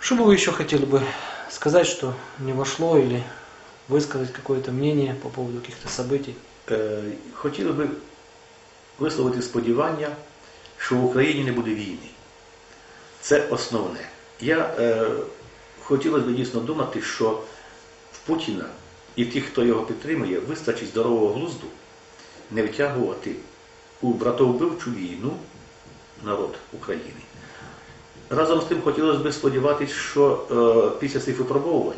Что бы вы еще хотели бы сказать, что не вошло или высказать какое-то мнение по поводу каких-то событий? Е, Хотіли би висловити сподівання, що в Україні не буде війни. Це основне. Я е, хотілося б дійсно думати, що в Путіна і тих, хто його підтримує, вистачить здорового глузду не втягувати у братовбивчу війну народ України. Разом з тим хотілося б сподіватися, що е, після цих випробовувань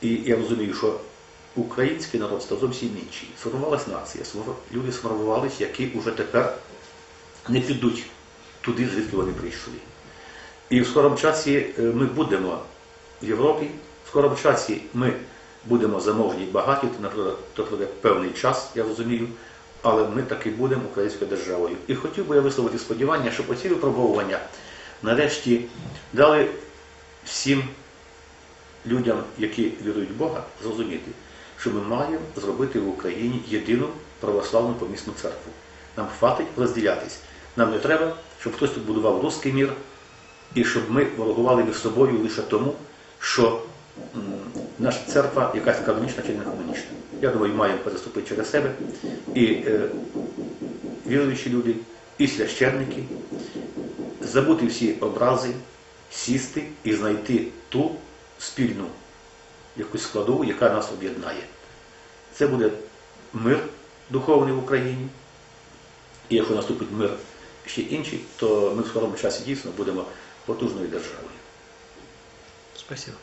і я розумію, що український народ став зовсім інший. Сформувалась нація, люди сформувалися, які вже тепер не підуть туди, звідки вони прийшли. І в скорому часі е, ми будемо в Європі, в скорому часі ми будемо заможні і багаті, то наприклад, то певний час, я розумію, але ми таки будемо українською державою. І хотів би я висловити сподівання, що оці випробовування нарешті дали всім людям, які вірують в Бога, зрозуміти, що ми маємо зробити в Україні єдину православну помісну церкву. Нам хватить розділятись. Нам не треба, щоб хтось тут будував русський мір, і щоб ми ворогували між собою лише тому, що наша церква якась канонічна чи не канонічна. Я думаю, маємо переступити через себе і е, віруючі люди, і священники, забути всі образи, сісти і знайти ту спільну якусь складову, яка нас об'єднає. Це буде мир духовний в Україні. І якщо наступить мир ще інший, то ми в скорому часі дійсно будемо потужною державою. Спасибо.